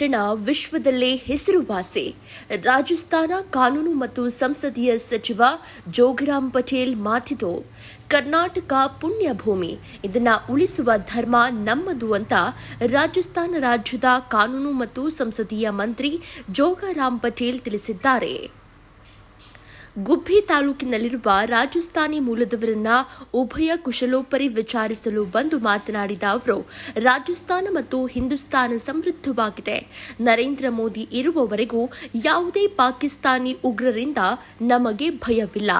ಪಟ್ಟಣ ವಿಶ್ವದಲ್ಲೇ ಹೆಸರುವಾಸಿ ರಾಜಸ್ಥಾನ ಕಾನೂನು ಮತ್ತು ಸಂಸದೀಯ ಸಚಿವ ಜೋಗರಾಮ್ ಪಟೇಲ್ ಮಾತಿದು ಕರ್ನಾಟಕ ಪುಣ್ಯ ಭೂಮಿ ಇದನ್ನ ಉಳಿಸುವ ಧರ್ಮ ನಮ್ಮದು ಅಂತ ರಾಜಸ್ಥಾನ ರಾಜ್ಯದ ಕಾನೂನು ಮತ್ತು ಸಂಸದೀಯ ಮಂತ್ರಿ ಜೋಗರಾಮ್ ಪಟೇಲ್ ತಿಳಿಸಿದ್ದಾರೆ ಗುಬ್ಬಿ ತಾಲೂಕಿನಲ್ಲಿರುವ ರಾಜಸ್ಥಾನಿ ಮೂಲದವರನ್ನ ಉಭಯ ಕುಶಲೋಪರಿ ವಿಚಾರಿಸಲು ಬಂದು ಮಾತನಾಡಿದ ಅವರು ರಾಜಸ್ಥಾನ ಮತ್ತು ಹಿಂದೂಸ್ತಾನ ಸಮೃದ್ಧವಾಗಿದೆ ನರೇಂದ್ರ ಮೋದಿ ಇರುವವರೆಗೂ ಯಾವುದೇ ಪಾಕಿಸ್ತಾನಿ ಉಗ್ರರಿಂದ ನಮಗೆ ಭಯವಿಲ್ಲ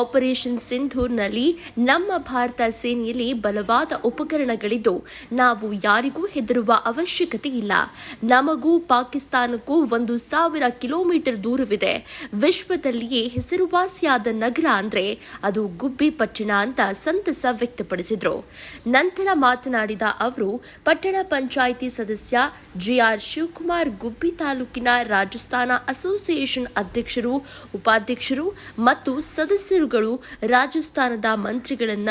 ಆಪರೇಷನ್ ಸಿಂಧೂರ್ನಲ್ಲಿ ನಮ್ಮ ಭಾರತ ಸೇನೆಯಲ್ಲಿ ಬಲವಾದ ಉಪಕರಣಗಳಿದ್ದು ನಾವು ಯಾರಿಗೂ ಹೆದರುವ ಅವಶ್ಯಕತೆ ಇಲ್ಲ ನಮಗೂ ಪಾಕಿಸ್ತಾನಕ್ಕೂ ಒಂದು ಸಾವಿರ ಕಿಲೋಮೀಟರ್ ದೂರವಿದೆ ವಿಶ್ವದಲ್ಲಿಯೇ ಹೆಸರುವಾಸಿಯಾದ ನಗರ ಅಂದ್ರೆ ಅದು ಗುಬ್ಬಿ ಪಟ್ಟಣ ಅಂತ ಸಂತಸ ವ್ಯಕ್ತಪಡಿಸಿದ್ರು ನಂತರ ಮಾತನಾಡಿದ ಅವರು ಪಟ್ಟಣ ಪಂಚಾಯಿತಿ ಸದಸ್ಯ ಜಿಆರ್ ಶಿವಕುಮಾರ್ ಗುಬ್ಬಿ ತಾಲೂಕಿನ ರಾಜಸ್ಥಾನ ಅಸೋಸಿಯೇಷನ್ ಅಧ್ಯಕ್ಷರು ಉಪಾಧ್ಯಕ್ಷರು ಮತ್ತು ಸದಸ್ಯರುಗಳು ರಾಜಸ್ಥಾನದ ಮಂತ್ರಿಗಳನ್ನ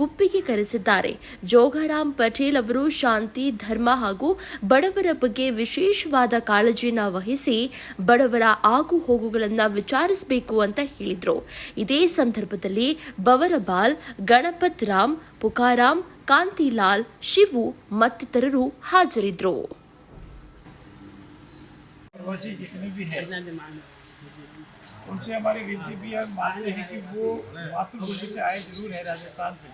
ಗುಬ್ಬಿಗೆ ಕರೆಸಿದ್ದಾರೆ ಜೋಗರಾಮ್ ಪಟೇಲ್ ಅವರು ಶಾಂತಿ ಧರ್ಮ ಹಾಗೂ ಬಡವರ ಬಗ್ಗೆ ವಿಶೇಷವಾದ ಕಾಳಜಿಯನ್ನು ವಹಿಸಿ ಬಡವರ ಆಗು ಹೋಗುಗಳನ್ನು ವಿಚಾರಿಸಬೇಕು ಅಂತ ತಹೀಲ್ಿದ್ರು ಇದೇ ಸಂದರ್ಭದಲ್ಲಿ ಬವರಬಾಲ್ ಗಣಪ트ราม ಪುಕाराम ಕಾಂತಿಲಾಲ್ ಶಿವು ಮತ್ತು ಇತರರು ಹಾಜರಿದ್ದರು ಕೊಂಚ અમારી ವಿದ್ಯೆ ಭಿಯರ್ ಮಾತೆ ಹೇಟಿ ಬೋ ಮಾತು ಗುಡಿಸೆ ಐ ಜರೂರ್ ಹೇ ರಾಜಸ್ಥಾನ್ ಸೇ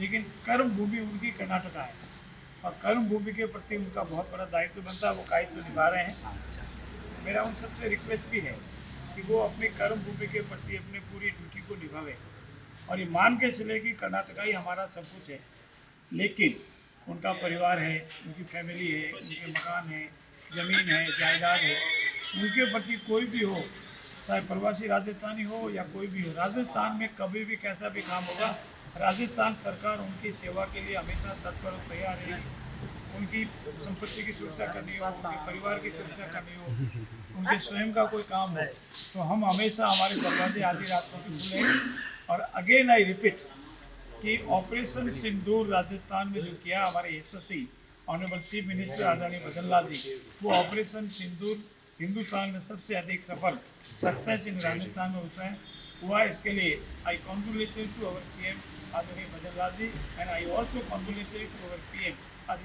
لیکن ಕರ್ಮ ಭೂಮಿ ಉನ್ಕಿ ಕರ್ನಾಟಕ ಆ ಹ ಕರ್ಮ ಭೂಮಿ ಕೆ ಪ್ರತಿ ಉನ್ಕಾ ಬಹುತ್ ಬಡ ದಾಯित्व ಬಂತಾ ವಕಾಯತ್ ತೋ ದಿಬಾ ರೇ ಹ ಮೇರಾ ಉನ್ ಸಬ್ ಸೇ ರಿಕ್ವೆಸ್ಟ್ ಭಿ ಹ कि वो अपने कर्म भूमि के प्रति अपने पूरी ड्यूटी को निभावे और ये मान के चले कि कर्नाटका ही हमारा सब कुछ है लेकिन उनका परिवार है उनकी फैमिली है उनके मकान है ज़मीन है जायदाद है उनके प्रति कोई भी हो चाहे प्रवासी राजस्थानी हो या कोई भी हो राजस्थान में कभी भी कैसा भी काम होगा राजस्थान सरकार उनकी सेवा के लिए हमेशा तत्पर तैयार है उनकी संपत्ति की सुरक्षा करनी हो उनके परिवार की सुरक्षा करनी हो उनके स्वयं का कोई काम हो तो हम हमेशा हमारे दरवाजे आधी रात को भी खुले और अगेन आई रिपीट कि ऑपरेशन सिंदूर राजस्थान में जो किया हमारे यशस्वी ऑनरेबल चीफ मिनिस्टर आदरणीय मदन लाल जी वो ऑपरेशन सिंदूर हिंदुस्तान में सबसे अधिक सफल सक्सेस इन राजस्थान में होता है हुआ इसके लिए I congratulation to our C M आदरणीय Madan Lal ji and I also congratulate to our P M आदरणीय